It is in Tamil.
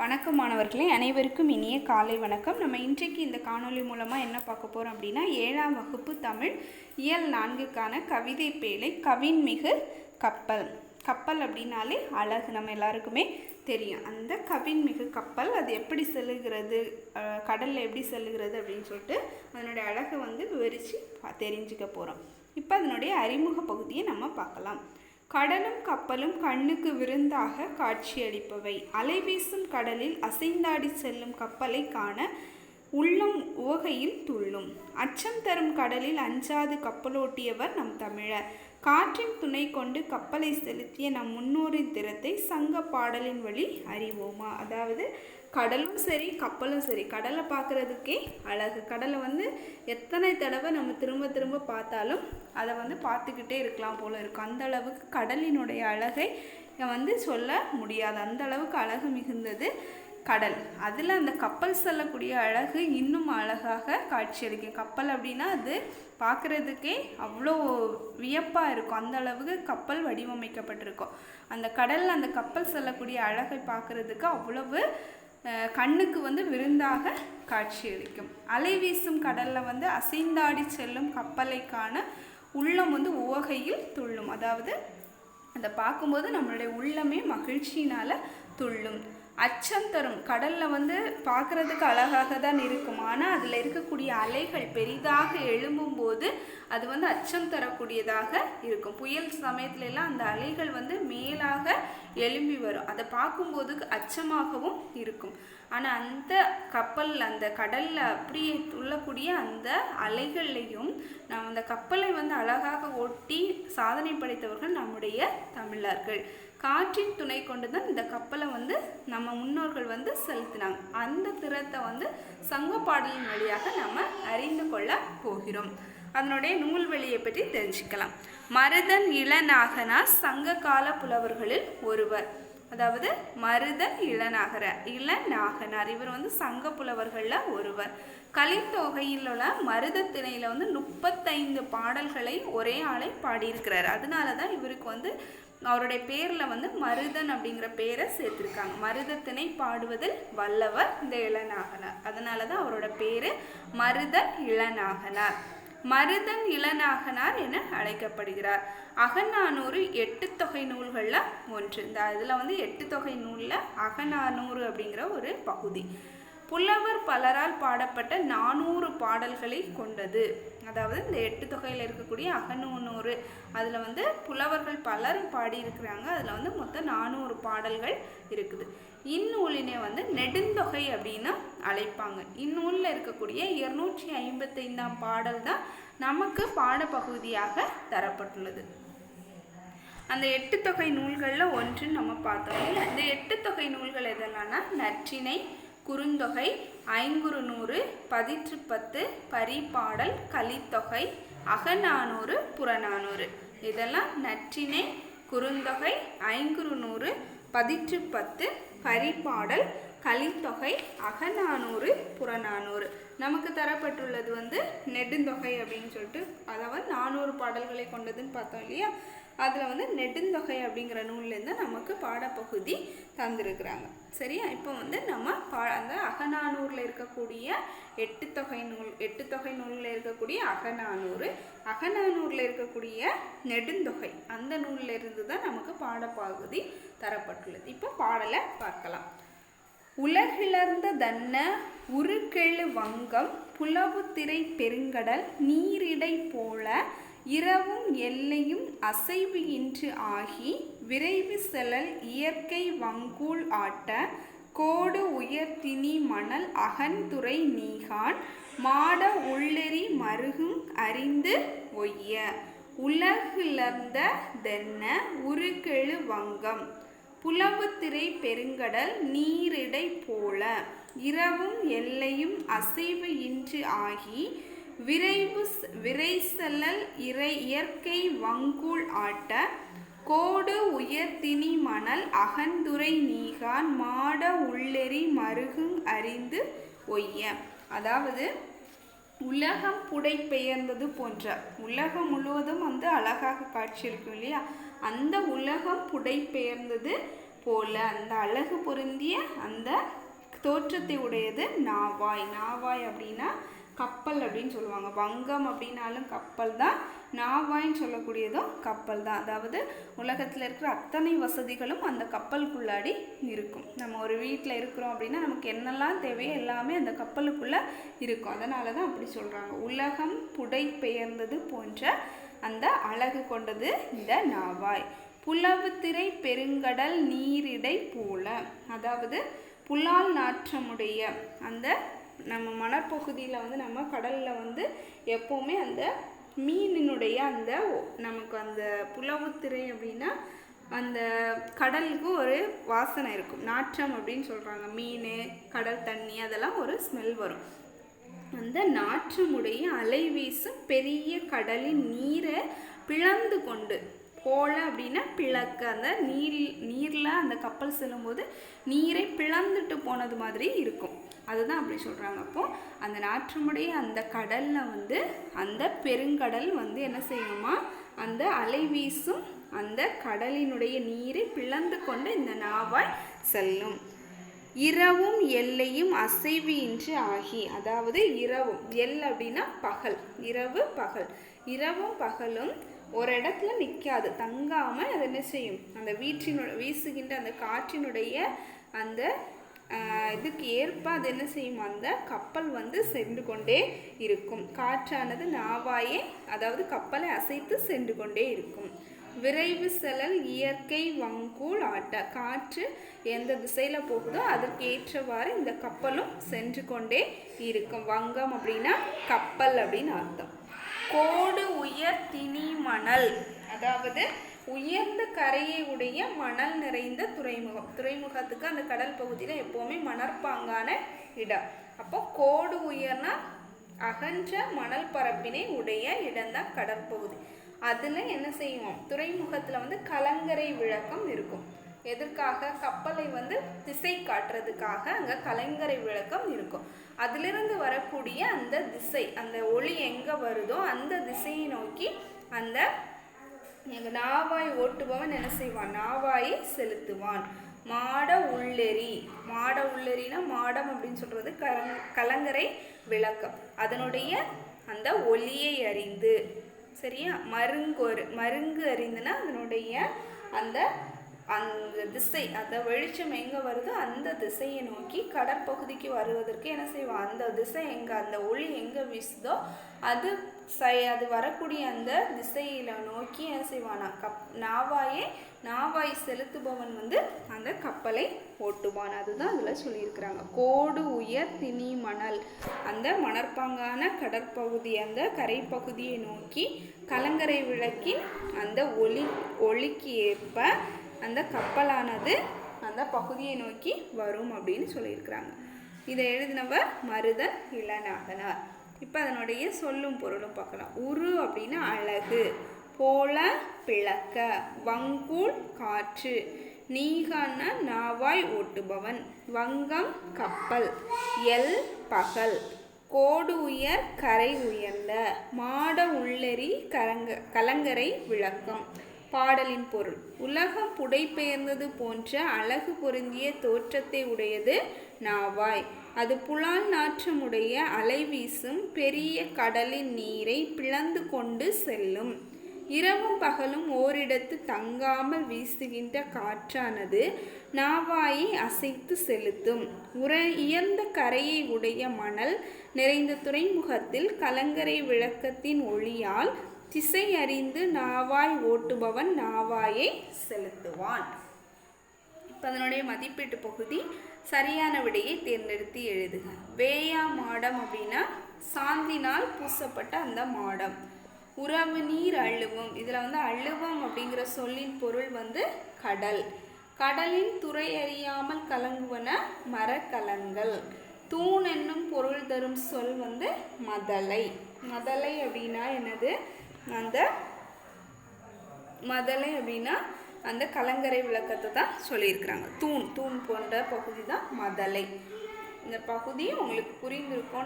வணக்கம் மாணவர்களே அனைவருக்கும் இனிய காலை வணக்கம். நம்ம இன்றைக்கு இந்த காணொளி மூலமாக என்ன பார்க்க போகிறோம் அப்படின்னா ஏழாம் வகுப்பு தமிழ் இயல் நான்குக்கான கவிதை பேழை கவின்மிகு கப்பல். கப்பல் அப்படின்னாலே அழகு நம்ம எல்லாருக்குமே தெரியும். அந்த கவின்மிகு கப்பல் அது எப்படி செல்லுகிறது கடலில் எப்படி செல்லுகிறது அப்படின்னு சொல்லிட்டு அதனுடைய அழகை வந்து விவரித்து தெரிஞ்சுக்க போகிறோம் இப்போ அதனுடைய அறிமுக பகுதியை நம்ம பார்க்கலாம். கடலும் கப்பலும் கண்ணுக்கு விருந்தாக காட்சியளிப்பவை. அலைவீசும் கடலில் அசைந்தாடி செல்லும் கப்பலை காண உள்ளம் உவகையில் துள்ளும். அச்சம் தரும் கடலில் அஞ்சாது கப்பலோட்டியவர் நம் தமிழர். காற்றின் துணை கொண்டு கப்பலை செலுத்திய நம் முன்னோரின் திறத்தை சங்க பாடலின் வழி அறிவோமா? அதாவது கடலும் சரி கப்பலும் சரி கடலை பார்க்குறதுக்கே அழகு. கடலை வந்து எத்தனை தடவை நம்ம திரும்ப திரும்ப பார்த்தாலும் அதை வந்து பார்த்துக்கிட்டே இருக்கலாம் போல் இருக்கும் அந்த அளவுக்கு கடலினுடைய அழகை வந்து சொல்ல முடியாது. அந்த அளவுக்கு அழகு மிகுந்தது கடல். அதில் அந்த கப்பல் செல்லக்கூடிய அழகு இன்னும் அழகாக காட்சியளிக்கும் கப்பல் அப்படின்னா அது பார்க்குறதுக்கே அவ்வளோ வியப்பாக இருக்கும். அந்த அளவுக்கு கப்பல் வடிவமைக்கப்பட்டிருக்கும். அந்த கடலில் அந்த கப்பல் செல்லக்கூடிய அழகை பார்க்குறதுக்கு அவ்வளவு கண்ணுக்கு வந்து விருந்தாக காட்சியளிக்கும். அலை வீசும் கடலில் வந்து அசைந்தாடி செல்லும் கப்பலை காண உள்ளம் வந்து உவகையில் துள்ளும். அதாவது அதை பார்க்கும்போது நம்மளுடைய உள்ளமே மகிழ்ச்சியினால் துள்ளும். அச்சம் தரும். கடலில் வந்து பார்க்குறதுக்கு அழகாக தான் இருக்கும். ஆனால் அதில் இருக்கக்கூடிய அலைகள் பெரிதாக எழும்பும்போது அது வந்து அச்சம் தரக்கூடியதாக இருக்கும். புயல் சமயத்துலலாம் அந்த அலைகள் வந்து மேலாக எழும்பி வரும். அதை பார்க்கும்போது அச்சமாகவும் இருக்கும். ஆனால் அந்த கப்பல் அந்த கடலில் அப்படியே உள்ளக்கூடிய அந்த அலைகள்லையும் நம் அந்த கப்பலை வந்து அழகாக ஓட்டி சாதனை படைத்தவர்கள் நம்முடைய தமிழர்கள். காற்றின் துணை கொண்டு தான் இந்த கப்பலை வந்து நம்ம முன்னோர்கள் வந்து செலுத்தினாங்க. அந்த திறத்தை வந்து சங்க பாடலின் வழியாக நம்ம அறிந்து கொள்ள போகிறோம். அதனுடைய நூல்வெளியை பற்றி தெரிஞ்சுக்கலாம். மருதன் இளநாகனார் சங்க கால புலவர்களில் ஒருவர். அதாவது மருதன் இளநாகர இளநாகனார். இவர் வந்து சங்க புலவர்களில் ஒருவர். கலித்தொகையில் உள்ள மருத திணையில் வந்து முப்பத்தைந்து பாடல்களை ஒரே ஆளை பாடியிருக்கிறார். அதனால தான் இவருக்கு வந்து அவருடைய பேரில் வந்து மருதன் அப்படிங்கிற பேரை சேர்த்துருக்காங்க. மருதத்தினை பாடுவதில் வல்லவர் இந்த இளநாகனார். அதனால தான் அவரோட பேர் மருதன் இளநாகனார். மருதன் இளநாகனார் என அழைக்கப்படுகிறார். அகநானூறு எட்டு தொகை நூல்களில் ஒன்று. இந்த இதில் வந்து எட்டு தொகை நூலில் அகநானூறு அப்படிங்கிற ஒரு பகுதி. புலவர் பலரால் பாடப்பட்ட நானூறு பாடல்களை கொண்டது. அதாவது இந்த எட்டு தொகையில் இருக்கக்கூடிய அகநூறு அதில் வந்து புலவர்கள் பலர் பாடியிருக்கிறாங்க. அதில் வந்து மொத்தம் நானூறு பாடல்கள் இருக்குது. இந்நூலினை வந்து நெடுந்தொகை அப்படின்னு அழைப்பாங்க. இந்நூலில் இருக்கக்கூடிய இருநூற்றி ஐம்பத்தைந்தாம் பாடல் தான் நமக்கு பாடப்பகுதியாக தரப்பட்டுள்ளது. அந்த எட்டு தொகை நூல்களில் ஒன்று நம்ம பார்த்தோம் இந்த எட்டு தொகை நூல்கள் எதெல்லாம்னா நற்றினை குறுந்தொகை ஐங்குறு நூறு பதிற்று பத்து பரிபாடல் கலித்தொகை அகநானூறு புறநானூறு. இதெல்லாம் நற்றிணை குறுந்தொகை ஐங்குறு நூறு பதிற்று பத்து பரிபாடல் கலித்தொகை அகநானூறு புறநானூறு. நமக்கு தரப்பட்டுள்ளது வந்து நெடுந்தொகை அப்படின்னு சொல்லிட்டு அதாவது நானூறு பாடல்களை கொண்டதுன்னு பார்த்தோம் இல்லையா? அதில் வந்து நெடுந்தொகை அப்படிங்கிற நூல்லேருந்து நமக்கு பாடப்பகுதி தந்திருக்கிறாங்க. சரியா? இப்போ வந்து நம்ம பா அந்த அகநானூரில் இருக்கக்கூடிய எட்டு தொகை நூல் எட்டு தொகை நூலில் இருக்கக்கூடிய அகநானூறு அகநானூரில் இருக்கக்கூடிய நெடுந்தொகை அந்த நூலில் இருந்து தான் நமக்கு பாடப்பகுதி தரப்பட்டுள்ளது. இப்போ பாடலை பார்க்கலாம். உலகிழந்த தன்ன உருக்கெழு வங்கம் புலவுத்திரை பெருங்கடல் நீரிடை போல இரவும் எல்லையும் அசைவு இன்று ஆகி விரைவு செலல் இயற்கை வங்கூல் ஆட்ட கோடு உயர்தினி மணல் அகன்துறை நீகான் மாட உள்ளெறி மருகும் அறிந்து ஒய்ய. உலகிழந்த தென்ன உருக்கெழு வங்கம் புலவுத்திரை பெருங்கடல் நீரிடை போல. இரவும் எல்லையும் அசைவு இன்று ஆகி விரைவு ஸ்- விரைசலல் இறை இயற்கை வங்கூல் ஆட்ட கோடு உயர்தினி மணல் அகந்துரை நீகான் மாட உள்ளெறி மருகுங் அறிந்து ஒய்ய. அதாவது உலகம் புடைபெயர்ந்தது போன்ற உலகம் முழுவதும் வந்து அழகாக காட்சி இருக்கும் இல்லையா? அந்த உலகம் புடைபெயர்ந்தது போல அந்த அழகு பொருந்திய அந்த தோற்றத்தை உடையது நாவாய். நாவாய் அப்படின்னா கப்பல் அப்படின்னு சொல்லுவாங்க. வங்கம் அப்படின்னாலும் கப்பல் தான் நாவாய்ன்னு சொல்லக்கூடியதும் கப்பல் தான் அதாவது உலகத்தில் இருக்கிற அத்தனை வசதிகளும் அந்த கப்பலுக்குள்ளாடி இருக்கும். நம்ம ஒரு வீட்டில் இருக்கிறோம் அப்படின்னா நமக்கு என்னெல்லாம் தேவையோ எல்லாமே அந்த கப்பலுக்குள்ளே இருக்கும். அதனால தான் அப்படி சொல்கிறாங்க உலகம் புடை பெயர்ந்தது போன்ற அந்த அழகு கொண்டது இந்த நாவாய். புலவுத்திரை பெருங்கடல் நீரிடை போல. அதாவது புலால் நாற்றமுடைய அந்த நம்ம மணற்பகுதியில் வந்து நம்ம கடலில் வந்து எப்போவுமே அந்த மீனினுடைய அந்த ஒ- நமக்கு அந்த புலவுத்திரை அப்படின்னா அந்த கடலுக்கு ஒரு வாசனை இருக்கும். நாற்றம் அப்படின்னு சொல்கிறாங்க மீன் கடல் தண்ணி அதெல்லாம் ஒரு ஸ்மெல் வரும். அந்த நாற்றமுடைய அலை வீசும் பெரிய கடலின் நீரை பிளந்து கொண்டு போல அப்படின்னா பிளக்க. அந்த நீர் நீரில் அந்த கப்பல் செல்லும்போது நீரை பிளந்துட்டு போனது மாதிரி இருக்கும். அதுதான் அப்படி சொல்கிறாங்க அப்போது அந்த நாற்றமுடைய அந்த கடலில் வந்து அந்த பெருங்கடல் வந்து என்ன செய்யுமா? அந்த அலை வீசும் அந்த கடலினுடைய நீரை பிளந்து கொண்டு இந்த நாவாய் செல்லும். இரவும் எல்லையும் அசைவு ஆகி அதாவது இரவும் எல் அப்படின்னா பகல் இரவு பகல். இரவும் பகலும் ஒரு இடத்துல நிற்காது தங்காமல் அது என்ன செய்யும்? அந்த வீற்றினு வீசுகின்ற அந்த காற்றினுடைய அந்த இதுக்கு ஏற்ப அது என்ன செய்யும்? அந்த கப்பல் வந்து சென்று கொண்டே இருக்கும். காற்றானது நாவாயே அதாவது கப்பலை அசைத்து சென்று கொண்டே இருக்கும். விரைவு செலல் இயற்கை வங்கூல் ஆட்ட. காற்று எந்த திசையில் போகுதோ அதற்கு ஏற்றவாறு இந்த கப்பலும் சென்று கொண்டே இருக்கும். வங்கம் அப்படின்னா கப்பல் அப்படின்னு அர்த்தம். கோடு உயர் திணி மணல் அதாவது உயர்ந்த கரையை உடைய மணல் நிறைந்த துறைமுகம். துறைமுகத்துக்கு அந்த கடல் பகுதியில் எப்போவுமே மணற்பாங்கான இடம். அப்போ கோடு உயர்னா அகன்ற மணல் பரப்பினை உடைய இடம்தான் கடற்பகுதி அதில் என்ன செய்வோம்? துறைமுகத்தில் வந்து கலங்கரை விளக்கம் இருக்கும். எதற்காக? கப்பலை வந்து திசை காட்டுறதுக்காக அங்கே கலங்கரை விளக்கம் இருக்கும். அதிலிருந்து வரக்கூடிய அந்த திசை அந்த ஒளி எங்கே வருதோ அந்த திசையை நோக்கி அந்த எங்கள் நாவாய் ஓட்டுபவன் என்ன செய்வான்? நாவாயை செலுத்துவான். மாட உள்ளெறி. மாட உள்ளெறினா மாடம் அப்படின்னு சொல்கிறது கலங் கலங்கரை விளக்கம். அதனுடைய அந்த ஒலியை அறிந்து. சரியா? மருங்கொரு மருங்கு அறிந்துனா அதனுடைய அந்த அந்த திசை அந்த வெளிச்சம் எங்கே வருதோ அந்த திசையை நோக்கி கடற்பகுதிக்கு வருவதற்கு என்ன செய்வான் அந்த திசை எங்கே அந்த ஒளி எங்கே வீசுதோ அது சை அது வரக்கூடிய அந்த திசையில நோக்கி என்ன செய்வானா? கப் நாவாயே நாவாய் செலுத்துபவன் வந்து அந்த கப்பலை ஓட்டுவான். அதுதான் அதில் சொல்லியிருக்கிறாங்க. கோடு உயர் திணி மணல். அந்த மணற்பாங்கான கடற்பகுதி அந்த கரைப்பகுதியை நோக்கி கலங்கரை விளக்கின் அந்த ஒளி ஒளிக்கு ஏற்ப அந்த கப்பலானது அந்த பகுதியை நோக்கி வரும் அப்படின்னு சொல்லியிருக்கிறாங்க. இதை எழுதினவர் மருத இளநாகனார் இப்போ அதனுடைய சொல்லும் பொருளும் பார்க்கலாம். உரு அப்படின்னா அழகு போல பிளக்க வங்கூல் காற்று நீகான நாவாய் ஓட்டுபவன் வங்கம் கப்பல் எல் பகல் கோடு உயர் கரை உயர்ந்த மாட உள்ளெறி கரங்க கலங்கரை விளக்கம் பாடலின் பொருள். உலகம் புடைபெயர்ந்தது போன்ற அழகு பொருந்திய தோற்றத்தை உடையது நாவாய். அது புலால் நாற்றமுடைய அலை வீசும் பெரிய கடலின் நீரை பிளந்து கொண்டு செல்லும். இரவும் பகலும் ஓரிடத்து தங்காமல் வீசுகின்ற காற்றானது நாவாயை அசைத்து செலுத்தும். உர உயர்ந்த கரையை உடைய மணல் நிறைந்த துறைமுகத்தில் கலங்கரை விளக்கத்தின் ஒளியால் திசை அறிந்து நாவாய் ஓட்டுபவன் நாவாயை செலுத்துவான். இப்போ அதனுடைய மதிப்பீட்டு பகுதி சரியான விடையை தேர்ந்தெடுத்து எழுதுக. வேயா மாடம் அப்படின்னா சாந்தினால் பூசப்பட்ட அந்த மாடம். உறவு நீர் அழுவம். இதில் வந்து அழுவம் அப்படிங்கிற சொல்லின் பொருள் வந்து கடல். கடலின் துறை அறியாமல் கலங்குவன மரக்கலங்கள். தூண் என்னும் பொருள் தரும் சொல் வந்து மதலை. மதலை அப்படின்னா என்னது? அந்த மதலை அப்படின்னா அந்த கலங்கரை விளக்கத்தை தான் சொல்லியிருக்கிறாங்க. தூண் தூண் போன்ற பகுதி தான் மதலை. இந்த பகுதி உங்களுக்கு புரிந்திருக்கும்